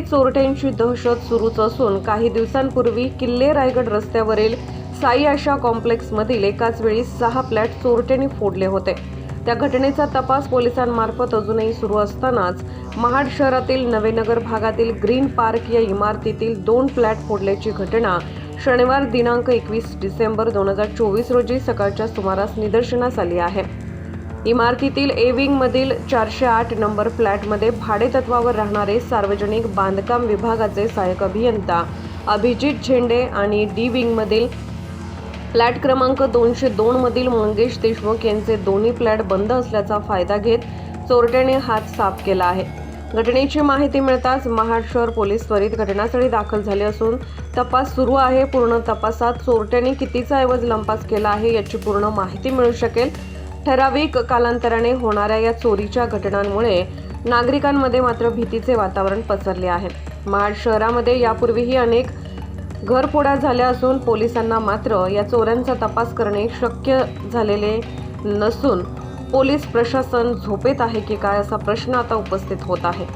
चोरट्यांची दहशत सुरूच असून काही दिवसांपूर्वी किल्ले रायगड रस्त्यावरील साई आशा कॉम्प्लेक्समधील एकाच वेळी सहा फ्लॅट चोरट्यांनी फोडले होते. त्या घटनेचा तपास पोलिसांमार्फत अजूनही सुरू असतानाच महाड शहरातील नवेनगर भागातील ग्रीन पार्क या इमारतीतील दोन फ्लॅट फोडल्याची घटना शनिवार दिनांक एकवीस डिसेंबर दोन हजार चोवीस रोजी सकाळच्या सुमारास निदर्शनास आली आहे. इमारतीतील ए विंगमधील चारशे आठ नंबर फ्लॅटमध्ये भाडेतत्वावर राहणारे सार्वजनिक बांधकाम विभागाचे सहाय्यक अभियंता अभिजित झेंडे आणि डी विंगमधील फ्लॅट क्रमांक दोनशे दोनमधील मंगेश देशमुख यांचे दोन्ही फ्लॅट बंद असल्याचा फायदा घेत चोरट्याने हात साफ केला आहे. घटनेची माहिती मिळताच महाड शहर पोलीस त्वरित घटनास्थळी दाखल झाले असून तपास सुरू आहे. पूर्ण तपासात चोरट्याने कितीचा ऐवज लंपास केला आहे याची पूर्ण माहिती मिळू शकेल. ठराविक कालांतराने होणाऱ्या या चोरीच्या घटनांमुळे नागरिकांमध्ये मात्र भीतीचे वातावरण पसरले आहे. महाड शहरामध्ये यापूर्वीही अनेक घरफोड्या झाल्या असून पोलिसांना मात्र या चोऱ्यांचा तपास करणे शक्य झालेले नसून पोलीस प्रशासन झोपेत आहे की काय असा प्रश्न आता उपस्थित होत आहे.